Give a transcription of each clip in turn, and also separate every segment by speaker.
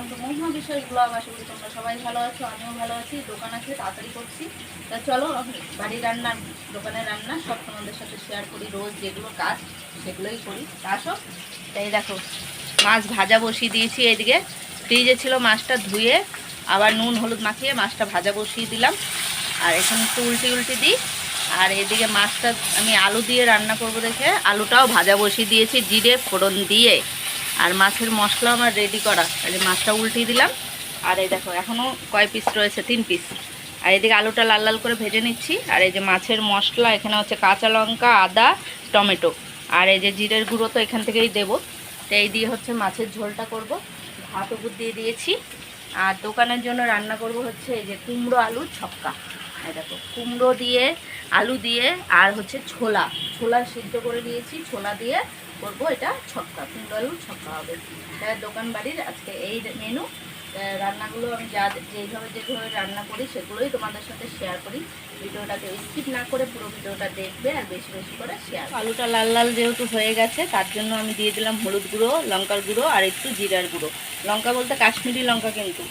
Speaker 1: Welcome to মহা বিষয় blog আশা করি তোমরা সবাই ভালো আছো, আমিও ভালো আছি, দোকান আছে, তাড়াতাড়ি করছি। তা চলো বাড়ির রান্না দোকানের রান্না, সব তোমাদের সাথে শেয়ার করি, রোজ যেগুলো কাজ, সেগুলোই করি। আসো তাই দেখো, মাছ ভাজা বসিয়ে দিয়েছি এদিকে। ফ্রিজে ছিল মাছটা ধুয়ে, আবার নুন, হলুদ মাখিয়ে মাছটা ভাজা বসিয়ে দিলাম। আর এখানে একটু উল্টে উল্টে দিই। আর এদিকে মাছটা আমি আলু দিয়ে রান্না করব দেখে। আলুটাও ভাজা বসিয়ে দিয়েছি, জিরে, ফোড়ন দিয়ে। আর মাছের মশলা আমার রেডি করা। তাহলে মাছটা উল্টিয়ে দিলাম। আর এই দেখো এখনও কয় পিস রয়েছে? তিন পিস আর এদিকে আলুটা লাল লাল করে ভেজে নিচ্ছি। আর এই যে মাছের মশলা, এখানে হচ্ছে কাঁচা লঙ্কা, আদা, টমেটো। আর এই যে জিরের গুঁড়ো তো এখান থেকেই দেবো। তো এই দিয়ে হচ্ছে মাছের ঝোলটা করব। ভাত উপর দিয়ে দিয়েছি। আর দোকানের জন্য রান্না করব হচ্ছে এই যে কুমড়ো আলু ছক্কা। এই দেখো, কুমড়ো দিয়ে, আলু দিয়ে, আর হচ্ছে ছোলা। ছোলা সিদ্ধ করে দিয়েছি ছোলা দিয়ে করব, এটা ছক্কা কুমড়ো আলু ছক্কা হবে। এটা দোকান বাড়ির আজকে এই মেনু রান্নাগুলো আমি যা যেইভাবে যেভাবে রান্না করি সেগুলোই তোমাদের সাথে শেয়ার করি। ভিডিওটাকে স্কিপ না করে পুরো ভিডিওটা দেখবে আর বেশি বেশি করে শেয়ার আলুটা লাল লাল যেহেতু হয়ে গেছে, তার জন্য আমি দিয়ে দিলাম হলুদ গুঁড়ো, লঙ্কার গুঁড়ো আর একটু জিরার গুঁড়ো। লঙ্কা বলতে কাশ্মীরি লঙ্কা কিন্তু।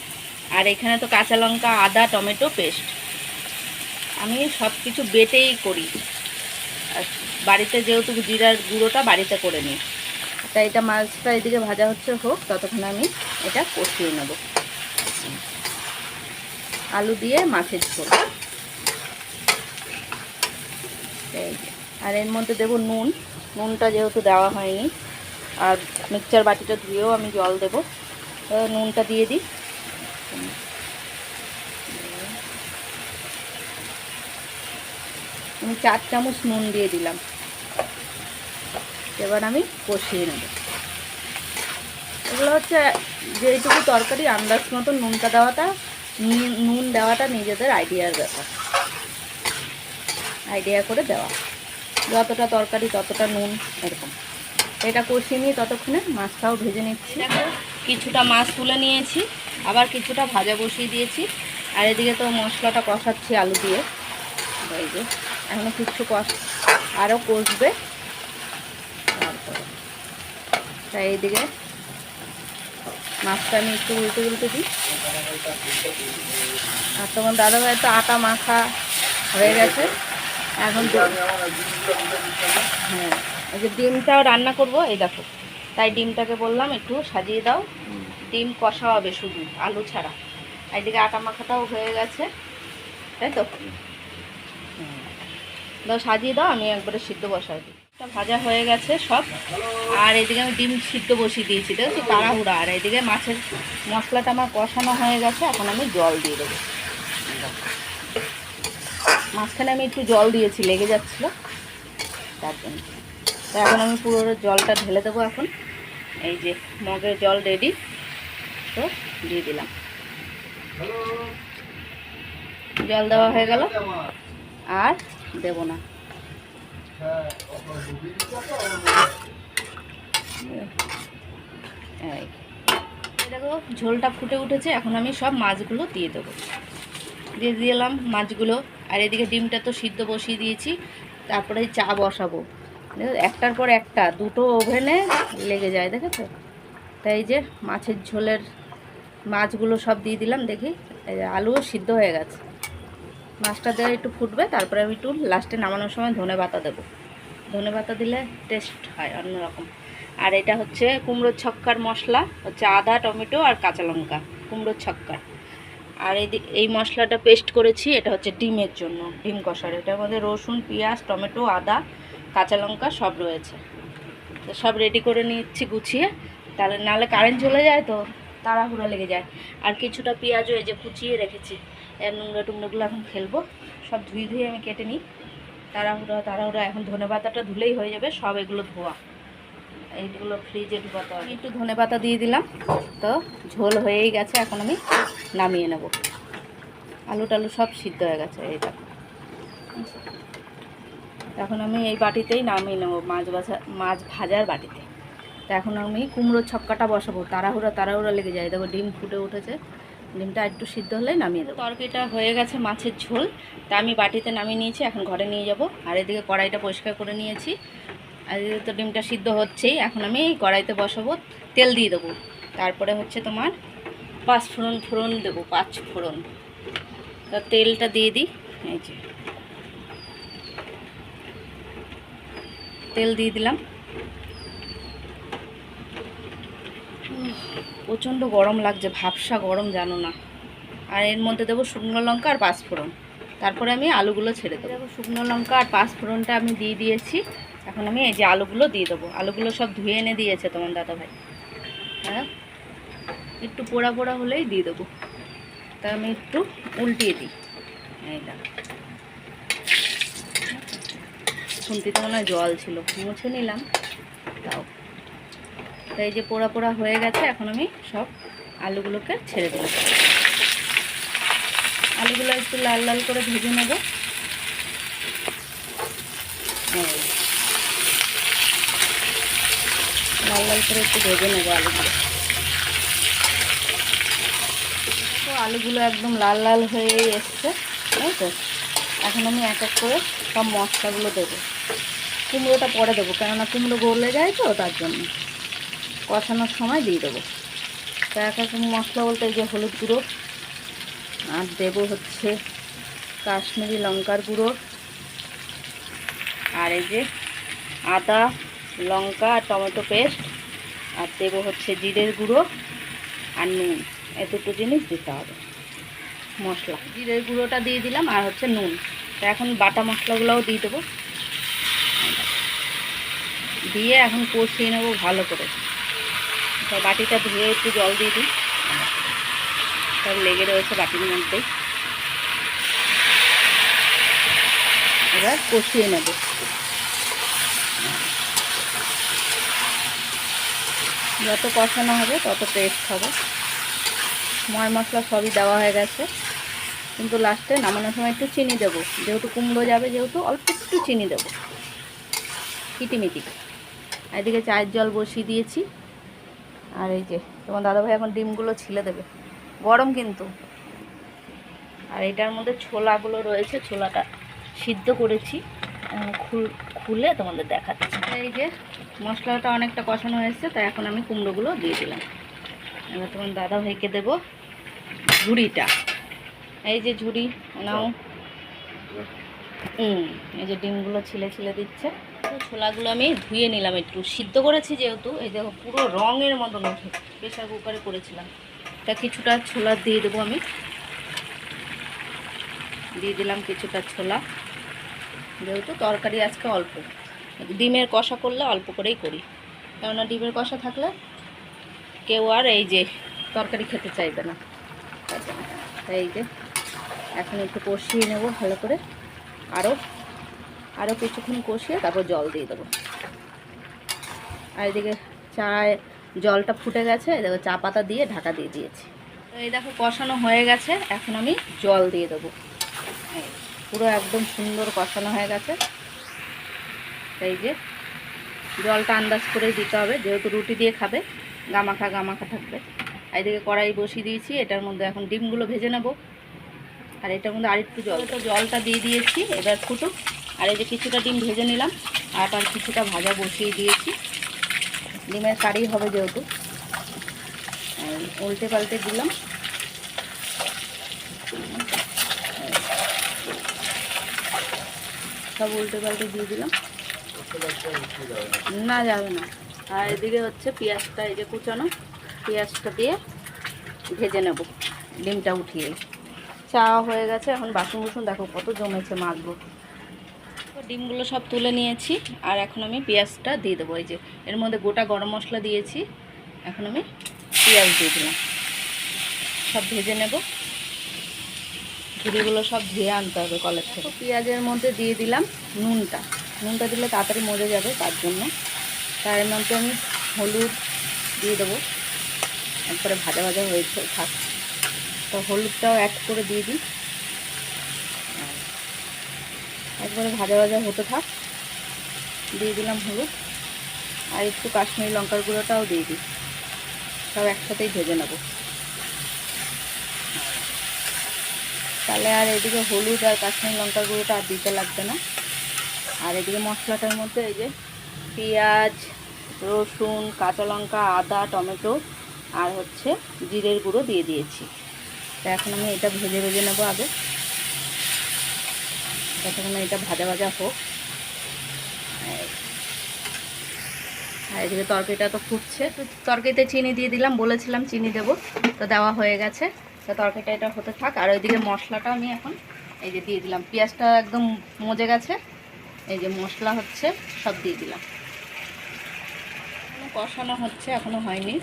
Speaker 1: আর এখানে তো কাঁচা লঙ্কা, আদা, টমেটো, পেস্ট। আমি সব কিছু বেটেই করি। আর বাড়িতে যেহেতু জিরার গুঁড়োটা বাড়িতে করে নিই। তাই এটা মাছটা এদিকে ভাজা হচ্ছে হোক, ততক্ষণ আমি এটা কষিয়ে নেব। আলু দিয়ে মাছের ঝোল। আর এর মধ্যে দেবো নুন। নুনটা যেহেতু দেওয়া হয়নি, আর মিক্সচার বাটিটা ধুয়েও আমি জল দেবো। নুনটা দিয়ে দিই। আমি চার চামচ নুন দিয়ে দিলাম। এবার আমি কষিয়ে নেব। এগুলো হচ্ছে যেটুকু তরকারি আন্দাজ মতো নুনটা দেওয়াটা নুন দেওয়াটা নিজেদের আইডিয়ার ব্যাপার। আইডিয়া করে দেওয়া। যতটা তরকারি ততটা নুন এরকম। এটা কষিয়ে নিয়ে ততক্ষণে মাছটাও ভেজে নিচ্ছি। কিছুটা মাছ তুলে নিয়েছি আবার কিছুটা ভাজা বসিয়ে দিয়েছি। আর এদিকে তো মশলাটা কষাচ্ছি আলু দিয়ে। এই যে এখনও কিচ্ছু কষ আরও কষবে। তাই এইদিকে মাছটা আমি একটু উল্টে উল্টে দিই। আর তোমার দাদাভাই তো আটা মাখা হয়ে গেছে। এখন হ্যাঁ ডিমটাও রান্না করব, এই দেখো। তাই ডিমটাকে বললাম একটু সাজিয়ে দাও। ডিম কষা হবে শুধু, আলু ছাড়া। এদিকে আটা মাখাটাও হয়ে গেছে। তাই তো? দাও, সাজিয়ে দাও, আমি একবারে সিদ্ধ বসাই দিই ভাজা হয়ে গেছে সব। আর এদিকে আমি ডিম সিদ্ধ বসিয়ে দিয়েছি দেখছি? তাড়াহুড়া। আর এদিকে মাছের মশলাটা আমার কষানো হয়ে গেছে এখন আমি জল দিয়ে দেবো। মাঝখানে আমি একটু জল দিয়েছি লেগে যাচ্ছিল। তার জন্য। তো এখন আমি পুরো জলটা ঢেলে দেবো এখন। এই যে মগের জল রেডি তো দিয়ে দিলাম। জল দেওয়া হয়ে গেল। আর দেব না। দেখো, ঝোলটা ফুটে উঠেছে, এখন আমি সব মাছগুলো দিয়ে দেবো। দিয়ে দিলাম মাছগুলো, আর এদিকে ডিমটা তো সিদ্ধ বসিয়ে দিয়েছি, তারপরে চা বসাবো। একটার পর একটা, দুটো ওভেনে লেগে যায়, দেখেছ? তাই যে মাছের ঝোলের মাছগুলো সব দিয়ে দিলাম, দেখি আলুও সিদ্ধ হয়ে গেছে। মাছটা দেওয়া একটু ফুটবে, তারপরে আমি একটু লাস্টে নামানোর সময় ধনে পাতা দেবো। ধনে পাতা দিলে টেস্ট হয় অন্যরকম। আর এটা হচ্ছে কুমড়োর ছক্কার মশলা, হচ্ছে আদা, টমেটো আর কাঁচা লঙ্কা, কুমড়োর ছক্কার আর এই এই মশলাটা পেস্ট করেছি, এটা হচ্ছে ডিমের জন্য, ডিম কষার। এটার মধ্যে রসুন, পেঁয়াজ, টমেটো, আদা, কাঁচা লঙ্কা সব রয়েছে। তো সব রেডি করে নিচ্ছি গুছিয়ে। তাহলে, নাহলে কারেন্ট চলে যায় তো, তাড়াহুড়া লেগে যায়। আর কিছুটা পেঁয়াজও এই যে কুচিয়ে রেখেছি। এর নোংরা টুংরাগুলো এখন ফেলব। সব ধুয়ে ধুয়ে আমি কেটে নিই। তাড়াহুড়া তাড়াহুড়া, এখন ধনে পাতাটা ধুলেই হয়ে যাবে। সব এগুলো ধোয়া। এইগুলো ফ্রিজে ঢুকাতে হবে। একটু ধনে পাতা দিয়ে দিলাম। তো ঝোল হয়েই গেছে। এখন আমি নামিয়ে নেব। আলু টালু সব সিদ্ধ হয়ে গেছে এইটা এখন আমি এই বাটিতেই নামিয়ে নেব, মাছ ভাজা মাছ ভাজার বাটিতে। তো এখন আমি কুমড়োর ছক্কাটা বসাবো। তাড়াহুড়া তাড়াহুড়া লেগে যায়। দেখো ডিম ফুটে উঠেছে। ডিমটা একটু সিদ্ধ হলে নামিয়ে দেবো। তরকারিটা হয়ে গেছে মাছের ঝোল। তা আমি বাটিতে নামিয়ে নিয়েছি, এখন ঘরে নিয়ে যাব। আর এদিকে কড়াইটা পরিষ্কার করে নিয়েছি। আর এদিকে তো ডিমটা সিদ্ধ হচ্ছেই, এখন আমি কড়াইতে বসাবো, তেল দিয়ে দেবো। তারপরে হচ্ছে তোমার পাঁচ ফোড়ন ফোড়ন দেবো, পাঁচ ফোড়ন। তা তেলটা দিয়ে দিই, এই যে। তেল দিয়ে দিলাম। প্রচণ্ড গরম লাগছে, ভাবসা গরম জানো না। আর এর মধ্যে দেবো শুকনো লঙ্কা আর পাঁচফোড়ন। তারপরে আমি আলুগুলো ছেড়ে দেবো। দেখো শুকনো লঙ্কা আর পাঁচফোড়নটা আমি দিয়ে দিয়েছি। এখন আমি এই যে আলুগুলো দিয়ে দেবো। আলুগুলো সব ধুয়ে এনে দিয়েছে তোমার দাদা ভাই হ্যাঁ? একটু পোড়া পোড়া হলেই দিয়ে দেবো। তা আমি একটু উল্টিয়ে দিই। এইটা খুন্তিতে মনে হয় জল ছিল। মুছে নিলাম। তাই এই যে পোড়া পোড়া হয়ে গেছে, এখন আমি সব আলুগুলোকে ছেড়ে দিলাম আলুগুলো একটু লাল লাল করে ভেজে নেব। লাল লাল করে একটু ভেজে নেব আলুগুলো। তো আলুগুলো একদম লাল লাল হয়ে এসছে, তাই তো? এখন আমি এক এক করে সব মশলাগুলো দেবো। কুমড়োটা পরে দেবো, কেননা কুমড়ো গলে যায় তো, তার জন্য। কষানোর সময় দিয়ে দেবো। তা এক এক মশলা বলতে যে হলুদ গুঁড়ো, আর দেব হচ্ছে কাশ্মীরি লঙ্কার গুঁড়ো, আর এই যে আদা, লঙ্কা আর টমেটো পেস্ট, আর দেবো হচ্ছে জিরের গুঁড়ো আর নুন। এ দুটো জিনিস দিতে হবে মশলা। জিরের গুঁড়োটা দিয়ে দিলাম আর হচ্ছে নুন। তো এখন বাটা মশলাগুলোও দিয়ে দেবো। দিয়ে এখন কষিয়ে নেব ভালো করে। বাটিটা ধুয়ে একটু জল দিয়ে দিই। সব লেগে রয়েছে বাটির মধ্যেই এবার কষিয়ে নেব। যত কষানো হবে, তত টেস্ট হবে। ময় মশলা সবই দেওয়া হয়ে গেছে। কিন্তু লাস্টে নামানোর সময় একটু চিনি দেবো। যেহেতু কুমড়ো যাবে, যেহেতু অল্প একটু চিনি দেবো। কিটিমিটি এদিকে চায়ের জল বসিয়ে দিয়েছি। আর এই যে, তোমার দাদাভাই এখন ডিমগুলো ছিলে দেবে। গরম কিন্তু। আর এটার মধ্যে ছোলাগুলো রয়েছে, ছোলাটা সিদ্ধ করেছি। খুল- তোমাদের দেখাচ্ছি। এই যে, মশলাটা অনেকটা কষানো হয়েছে, তাই এখন আমি কুমড়োগুলো দিয়ে দিলাম। এবার তোমার দাদা ভাইকে দেবো ঝুড়িটা। এই যে ঝুড়ি, নাও। এই যে ডিমগুলো ছিলে ছিলে দিচ্ছে। ছোলাগুলো আমি ধুয়ে নিলাম একটু। সিদ্ধ করেছি যেহেতু, এই দেখো পুরো রঙের মতন ওঠে। প্রেশার কুকারে করেছিলাম। তা কিছুটা ছোলা দিয়ে দেবো আমি। দিয়ে দিলাম কিছুটা ছোলা। যেহেতু তরকারি আজকে অল্প। ডিমের কষা করলে অল্প করেই করি। কেননা ডিমের কষা থাকলে কেউ আর এই যে তরকারি খেতে চাইবে না। এই যে, এখন একটু কষিয়ে নেব ভালো করে। আরও আরও কিছুক্ষণ কষিয়ে তারপর জল দিয়ে দেবো। আর এদিকে চায় জলটা ফুটে গেছে দেখো চা পাতা দিয়ে ঢাকা দিয়ে দিয়েছি। তো এই দেখো কষানো হয়ে গেছে, এখন আমি জল দিয়ে দেবো। পুরো একদম সুন্দর কষানো হয়ে গেছে। এই যে জলটা আন্দাজ করেই দিতে হবে, যেহেতু রুটি দিয়ে খাবে, গামাখা গামাখা থাকবে। এদিকে কড়াই বসিয়ে দিয়েছি, এটার মধ্যে এখন ডিমগুলো ভেজে নেব। আর এটার মধ্যে আরেকটু জল। তো জলটা দিয়ে দিয়েছি, এবার ফুটুক। আর এই যে কিছুটা ডিম ভেজে নিলাম আর আর কিছুটা ভাজা বসিয়ে দিয়েছি। ডিমের কারি হবে যেহেতু। উল্টে পাল্টে দিলাম। সব উল্টে পাল্টে দিয়ে দিলাম। না, যাবে না। আর এদিকে হচ্ছে পেঁয়াজটা এই যে কুচানো, পেঁয়াজটা দিয়ে ভেজে নেব। ডিমটা উঠিয়ে। চা হয়ে গেছে, এখন বাসন বুসন দেখো কত জমেছে তো ডিমগুলো সব তুলে নিয়েছি, আর এখন আমি পেঁয়াজটা দিয়ে দেবো। এই যে, এর মধ্যে গোটা গরম মশলা দিয়েছি, এখন আমি পেঁয়াজ দিয়ে দিলাম। সব ভেজে নেব। ঝুড়িগুলো সব ধুয়ে আনতে হবে কলের থেকে। পেঁয়াজের মধ্যে দিয়ে দিলাম নুনটা। নুনটা দিলে তাড়াতাড়ি মরে যাবে তার জন্য। তার মধ্যে আমি হলুদ দিয়ে দেবো। একবারে ভাজা ভাজা হয়েছে, থাক। তো হলুদটাও অ্যাড করে দিয়ে দিই। একবারে ভাজা ভাজা হতে থাক। দিয়ে দিলাম হলুদ। আর একটু কাশ্মীরি লঙ্কার গুঁড়োটাও দিয়ে দিই। সব একসাথেই ভেজে নেব। তাহলে আর এদিকে হলুদ আর কাশ্মীরি লঙ্কার গুঁড়োটা আর দিতে লাগবে না। আর এদিকে মশলাটার মধ্যে এই যে পেঁয়াজ, রসুন, কাঁচা লঙ্কা, আদা, টমেটো আর হচ্ছে জিরের গুঁড়ো দিয়ে দিয়েছি। তো এখন আমি এটা ভেজে ভেজে নেব আগে। ততক্ষণ এটা ভাজা ভাজা হোক। আর এদিকে তরকারিটা তো ফুটছে। তো তরকারিতে চিনি দিয়ে দিলাম, বলেছিলাম চিনি দেবো। তো দেওয়া হয়ে গেছে। তো তরকারিটা এটা হতে থাক। আর ওইদিকে মশলাটা আমি এখন এই যে দিয়ে দিলাম। পেঁয়াজটা একদম মজে গেছে। এই যে মশলা হচ্ছে, সব দিয়ে দিলাম। কষানো হচ্ছে, এখনও হয়নি।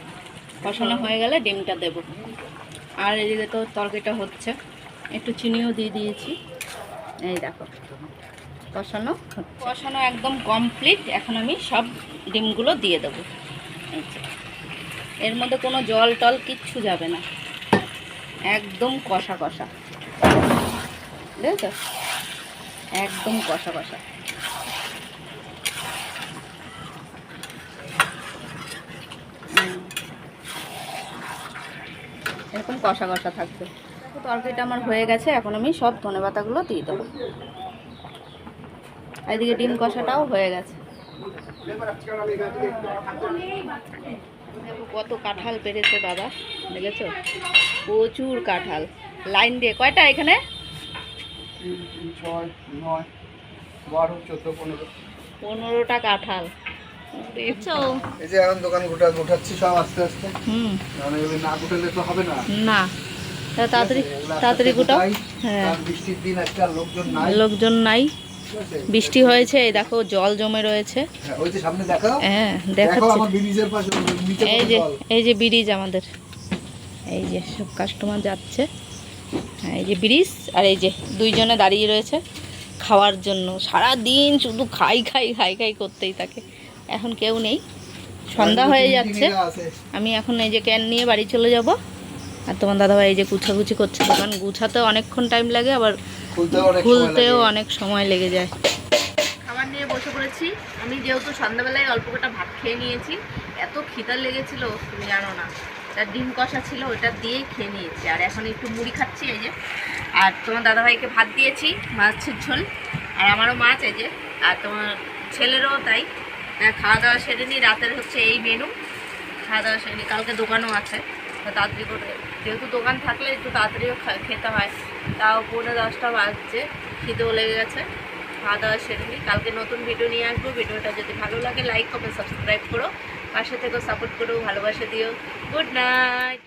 Speaker 1: কষানো হয়ে গেলে ডিমটা দেব। আর এদিকে তো তরকারিটা হচ্ছে। একটু চিনিও দিয়ে দিয়েছি। এই দেখো, কষানো কষানো একদম কমপ্লিট এখন আমি সব ডিমগুলো দিয়ে দেবো। এর মধ্যে কোনো জল টল কিচ্ছু যাবে না। একদম কষা কষা। বুঝেছ? একদম কষা কষা। এরকম কষা কষা থাকবে তরকারিটা আমার হয়ে গেছে এখন আমি সব ধনে পাতাগুলো দিয়ে দেবো। এদিকে ডিম কষাটাও হয়ে গেছে। কত কাঁঠাল পেরেছে দাদা দেখেছ? প্রচুর কাঁঠাল। লাইন দিয়ে কয়টা এখানে? পনেরোটা কাঁঠাল।
Speaker 2: এই যে এখন দোকান গোটা গোটাচ্ছি সব আস্তে আস্তে।
Speaker 1: হুম।
Speaker 2: না গোটালে তো হবে না।
Speaker 1: না। তাড়াতাড়ি
Speaker 2: এগুলো
Speaker 1: তাড়াতাড়ি গোটাও। হ্যাঁ।
Speaker 2: কারণ বৃষ্টির দিন একটা লোকজন নাই।
Speaker 1: লোকজন নাই। বৃষ্টি হয়েছে এই দেখো জল জমে রয়েছে।
Speaker 2: হ্যাঁ, ওই যে সামনে দেখাও।
Speaker 1: হ্যাঁ
Speaker 2: দেখো আমার ব্রিজের পাশে
Speaker 1: এই যে এই যে ব্রিজ আমাদের। এই যে সব কাস্টমার যাচ্ছে। হ্যাঁ এই যে ব্রিজ আর এই যে দুইজনে দাঁড়িয়ে রয়েছে। খাওয়ার জন্য। সারা দিন শুধু খাই খাই খাই খাই করতেই থাকে। এখন কেউ নেই। সন্ধ্যা হয়ে যাচ্ছে। আমি এখন এই যে ক্যান নিয়ে বাড়ি চলে যাব। আর তোমার দাদাভাই এই যে গুছাগুছি করছে দোকান গুছাতে অনেকক্ষণ টাইম লাগে আবার
Speaker 2: খুলতেও অনেক সময় লাগে।
Speaker 1: যায়। খাবার নিয়ে বসে পড়েছি। আমি যেহেতু সন্ধ্যাবেলায় অল্প কটা ভাত খেয়ে নিয়েছি এত খিদা লেগেছিল তুমি জানো না। তার ডিম কষা ছিল ওটা দিয়েই খেয়ে নিয়েছি। আর এখন একটু মুড়ি খাচ্ছি এই যে। আর তোমার দাদাভাইকে ভাত দিয়েছি মাছের ঝোল। আর আমারও মাছ এই যে। আর তোমার ছেলেরও তাই। খাওয়া দাওয়া সেরে নিই। রাতের হচ্ছে এই মেনু খাওয়া দাওয়া সেরে নিই। কালকে দোকানও আছে। তাড়াতাড়ি করে যেহেতু দোকান থাকলে একটু তাড়াতাড়িও খেতে হয়। তাও পৌনে দশটা বাজছে। খিদেও লেগে গেছে। খাওয়া দাওয়া সেরে নিই। কালকে নতুন ভিডিও নিয়ে আসব। ভিডিওটা যদি ভালো লাগে লাইক কমেন্ট সাবস্ক্রাইব করো। পাশে থেকেও সাপোর্ট করো। ভালোবাসা দিও। Good night